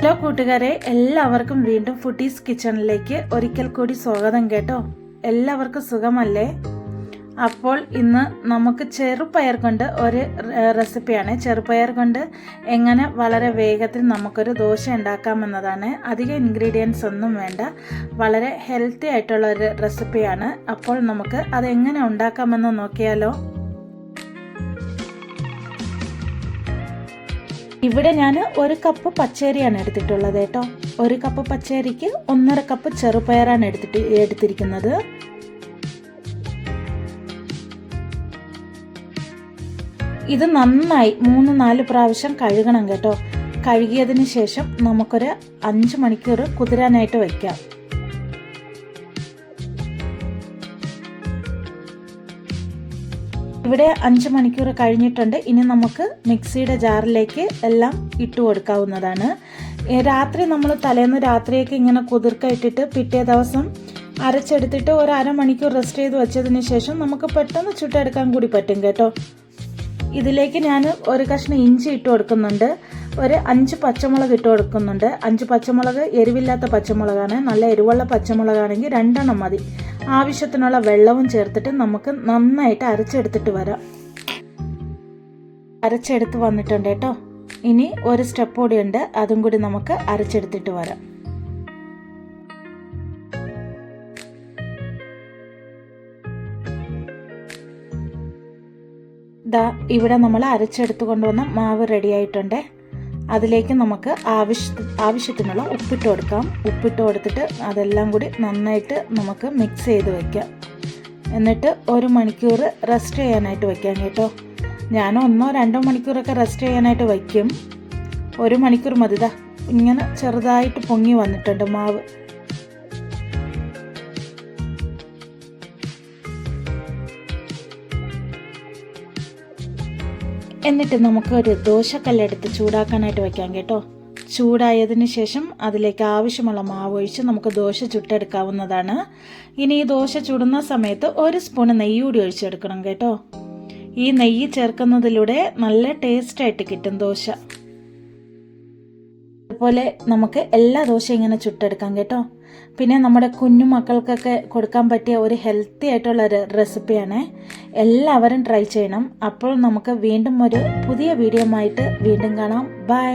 Hello കൂട്ടുകാരെ എല്ലാവർക്കും വീണ്ടും ഫുഡീസ് കിച്ചണിലേക്ക് ഒരിക്കൽ കൂടി സ്വാഗതം കേട്ടോ. എല്ലാവർക്കും സുഖമല്ലേ? അപ്പോൾ ഇന്ന് നമുക്ക് ചെറുപയർ കൊണ്ട് ഒരു റെസിപ്പിയാണ്. ചെറുപയർ കൊണ്ട് എങ്ങനെ വളരെ വേഗത്തിൽ നമുക്കൊരു ദോശ ഉണ്ടാക്കാമെന്നതാണ്. അധികം ഇൻഗ്രീഡിയൻസ് ഒന്നും വേണ്ട. വളരെ ഹെൽത്തി ആയിട്ടുള്ള ഒരു റെസിപ്പിയാണ് അപ്പോൾ നമുക്ക് അതെങ്ങനെ ഉണ്ടാക്കാമെന്ന് നോക്കിയാലോ. ഇവിടെ ഞാൻ ഒരു കപ്പ് പച്ചരിയാണ് എടുത്തിട്ടുള്ളത് കേട്ടോ. ഒരു കപ്പ് പച്ചരിക്ക് ഒന്നര കപ്പ് ചെറുപയറാണ് എടുത്തിട്ട് എടുത്തിരിക്കുന്നത്. ഇത് നന്നായി മൂന്ന് നാല് പ്രാവശ്യം കഴുകണം കേട്ടോ. കഴുകിയതിന് ശേഷം നമുക്കൊരു അഞ്ച് മണിക്കൂർ കുതിരാനായിട്ട് വയ്ക്കാം. ഇവിടെ അഞ്ച് മണിക്കൂർ കഴിഞ്ഞിട്ടുണ്ട്. ഇനി നമുക്ക് മിക്സിയുടെ ജാറിലേക്ക് എല്ലാം ഇട്ട് കൊടുക്കാവുന്നതാണ്. രാത്രി നമ്മൾ തലേന്ന് രാത്രിയൊക്കെ ഇങ്ങനെ കുതിർക്ക ഇട്ടിട്ട് പിറ്റേ ദിവസം അരച്ചെടുത്തിട്ട് ഒരു അരമണിക്കൂർ റെസ്റ്റ് ചെയ്ത് വെച്ചതിന് ശേഷം നമുക്ക് പെട്ടെന്ന് ചുട്ടെടുക്കാൻ കൂടി പറ്റും കേട്ടോ. ഇതിലേക്ക് ഞാൻ ഒരു കഷ്ണം ഇഞ്ചി ഇട്ട് കൊടുക്കുന്നുണ്ട്. ഒരു അഞ്ച് പച്ചമുളക് ഇട്ട് കൊടുക്കുന്നുണ്ട്. അഞ്ച് പച്ചമുളക് എരിവില്ലാത്ത പച്ചമുളകാണ്. നല്ല എരിവുള്ള പച്ചമുളകാണെങ്കിൽ രണ്ടെണ്ണം മതി. ആവശ്യത്തിനുള്ള വെള്ളവും ചേർത്തിട്ട് നമുക്ക് നന്നായിട്ട് അരച്ചെടുത്തിട്ട് വരാം. അരച്ചെടുത്ത് വന്നിട്ടുണ്ട് കേട്ടോ. ഇനി ഒരു സ്റ്റെപ്പ് കൂടി ഉണ്ട് അതും കൂടി നമുക്ക് അരച്ചെടുത്തിട്ട് വരാം. ദാ ഇവിടെ നമ്മൾ അരച്ചെടുത്ത് കൊണ്ടുവന്ന മാവ് റെഡി ആയിട്ടുണ്ട്. അതിലേക്ക് നമുക്ക് ആവശ്യ ആവശ്യത്തിനുള്ള ഉപ്പിട്ട് കൊടുക്കാം. ഉപ്പിട്ട് കൊടുത്തിട്ട് അതെല്ലാം കൂടി നന്നായിട്ട് നമുക്ക് മിക്സ് ചെയ്ത് വയ്ക്കാം എന്നിട്ട് ഒരു മണിക്കൂർ റെസ്റ്റ് ചെയ്യാനായിട്ട് വയ്ക്കാം കേട്ടോ. ഞാൻ ഒന്നോ രണ്ടോ മണിക്കൂറൊക്കെ റെസ്റ്റ് ചെയ്യാനായിട്ട് വയ്ക്കും. ഒരു മണിക്കൂർ മതിതാ ഇങ്ങനെ ചെറുതായിട്ട് പൊങ്ങി വന്നിട്ടുണ്ട് മാവ്. എന്നിട്ട് നമുക്ക് ഒരു ദോശക്കല്ലെടുത്ത് ചൂടാക്കാനായിട്ട് വെക്കാം കേട്ടോ. ചൂടായതിനു ശേഷം അതിലേക്ക് ആവശ്യമുള്ള മാവ് ഒഴിച്ച് നമുക്ക് ദോശ ചുട്ടെടുക്കാവുന്നതാണ്. ഇനി ഈ ദോശ ചുടുന്ന സമയത്ത് ഒരു സ്പൂൺ നെയ്യ് കൂടി ഒഴിച്ചെടുക്കണം കേട്ടോ. ഈ നെയ്യ് ചേർക്കുന്നതിലൂടെ നല്ല ടേസ്റ്റായിട്ട് കിട്ടും ദോശ. അതുപോലെ നമുക്ക് എല്ലാ ദോശയും ഇങ്ങനെ ചുട്ടെടുക്കാം കേട്ടോ. പിന്നെ നമ്മുടെ കുഞ്ഞു മക്കൾക്കൊക്കെ കൊടുക്കാൻ പറ്റിയ ഒരു ഹെൽത്തി ആയിട്ടുള്ള ഒരു റെസിപ്പിയാണ് എല്ലാവരും ട്രൈ ചെയ്യണം. അപ്പോൾ നമുക്ക് വീണ്ടും ഒരു പുതിയ വീഡിയോ ആയിട്ട് വീണ്ടും കാണാം. ബൈ